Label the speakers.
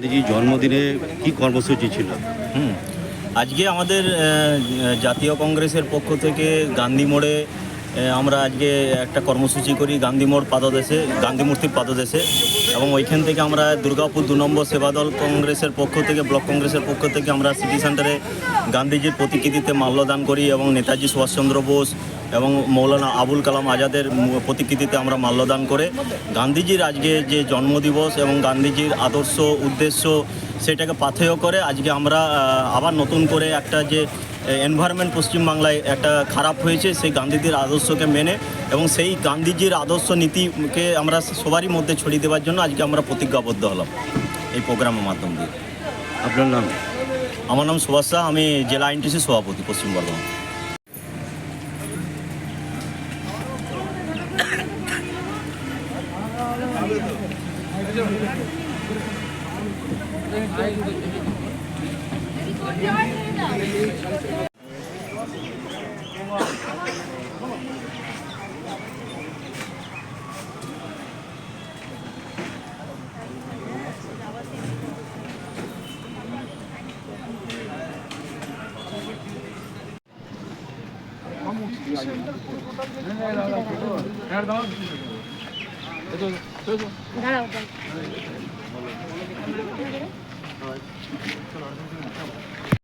Speaker 1: গান্ধীজির জন্মদিনে কি কর্মসূচি ছিল?
Speaker 2: হুম, আজকে আমাদের জাতীয় কংগ্রেসের পক্ষ থেকে গান্ধী মোড়ে আমরা আজকে একটা কর্মসূচি করি গান্ধী মোড় পাদদেশে, গান্ধী মূর্তির পাদদেশে। এবং ওইখান থেকে আমরা দুর্গাপুর দু নম্বর সেবাদল কংগ্রেসের পক্ষ থেকে, ব্লক কংগ্রেসের পক্ষ থেকে আমরা সিটি সেন্টারে গান্ধীজির প্রতিকৃতিতে মাল্যদান করি এবং নেতাজি সুভাষচন্দ্র বোস এবং মৌলানা আবুল কালাম আজাদের প্রতিকৃতিতে আমরা মাল্যদান করে গান্ধীজির আজকে যে জন্মদিবস এবং গান্ধীজির আদর্শ উদ্দেশ্য সেটাকে পাথেয় করে আজকে আমরা আবার নতুন করে একটা যে এনভায়রনমেন্ট পশ্চিমবাংলায় একটা খারাপ হয়েছে সেই গান্ধীজির আদর্শকে মেনে এবং সেই গান্ধীজির আদর্শ নীতিকে আমরা সবারই মধ্যে ছড়িয়ে দেওয়ার জন্য আজকে আমরা প্রতিজ্ঞাবদ্ধ হলাম এই প্রোগ্রামের মাধ্যম দিয়ে।
Speaker 1: আপনার নাম?
Speaker 2: আমার নাম সুভাষ শাহ আমি জেলা আইনটিসি সভাপতি পশ্চিম Bardhaman. Nerede abi? Evet, evet.
Speaker 3: দাঁড়াও